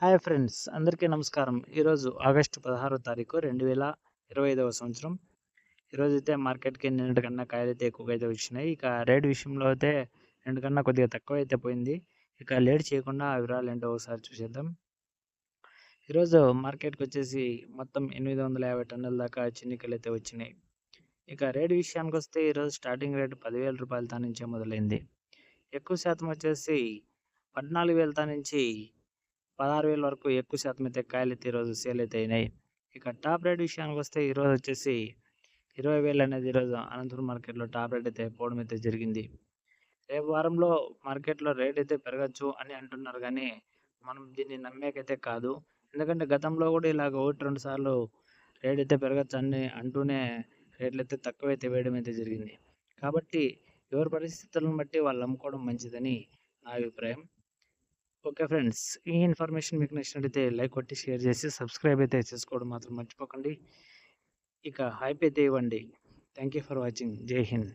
Hi friends అందరికీ నమస్కారం. ఈరోజు ఆగస్టు పదహారో తారీఖు రెండు వేల ఇరవై ఐదవ సంవత్సరం. ఈరోజు అయితే మార్కెట్కి నిన్నటి కన్నా కాయలు అయితే ఎక్కువగా అయితే వచ్చినాయి. ఇక రేట్ విషయంలో అయితే రెండు కన్నా కొద్దిగా తక్కువ అయితే పోయింది. ఇక లేట్ చేయకుండా ఆ వివరాలు ఏంటో ఒకసారి చూసేద్దాం. ఈరోజు మార్కెట్కి వచ్చేసి మొత్తం ఎనిమిది వందల యాభై టన్నుల దాకా చిన్నికలు అయితే వచ్చినాయి. ఇక రేట్ విషయానికి వస్తే ఈరోజు స్టార్టింగ్ రేటు పదివేల రూపాయలతో నుంచే మొదలైంది. ఎక్కువ శాతం వచ్చేసి పద్నాలుగు వేలతో నుంచి పదహారు వేల వరకు ఎక్కువ శాతం అయితే కాయలు అయితే ఈరోజు సేల్ అయితే అయినాయి. ఇక టాప్ రేట్ విషయానికి వస్తే ఈరోజు వచ్చేసి ఇరవై వేలు అనేది ఈరోజు అనంతపురం మార్కెట్లో టాప్ రేట్ అయితే పోవడం అయితే జరిగింది. రేపు వారంలో మార్కెట్లో రేట్ అయితే పెరగచ్చు అని అంటున్నారు కానీ మనం దీన్ని నమ్మేకైతే కాదు. ఎందుకంటే గతంలో కూడా ఇలాగ ఒకటి రెండు సార్లు రేట్ అయితే పెరగచ్చు అని అంటూనే రేట్లు అయితే తక్కువ అయితే వేయడం అయితే జరిగింది. కాబట్టి ఎవరి పరిస్థితులను బట్టి వాళ్ళు అమ్ముకోవడం మంచిదని నా అభిప్రాయం. Okay friends. ఈ ఇన్ఫర్మేషన్ మీకు నచ్చినట్లయితే లైక్ కొట్టి షేర్ చేసి సబ్స్క్రైబ్ అయితే చేసుకోవడం మాత్రం మర్చిపోకండి. ఇక హైప్ అయితే ఇవ్వండి. థ్యాంక్ యూ ఫర్ వాచింగ్ జై హింద్.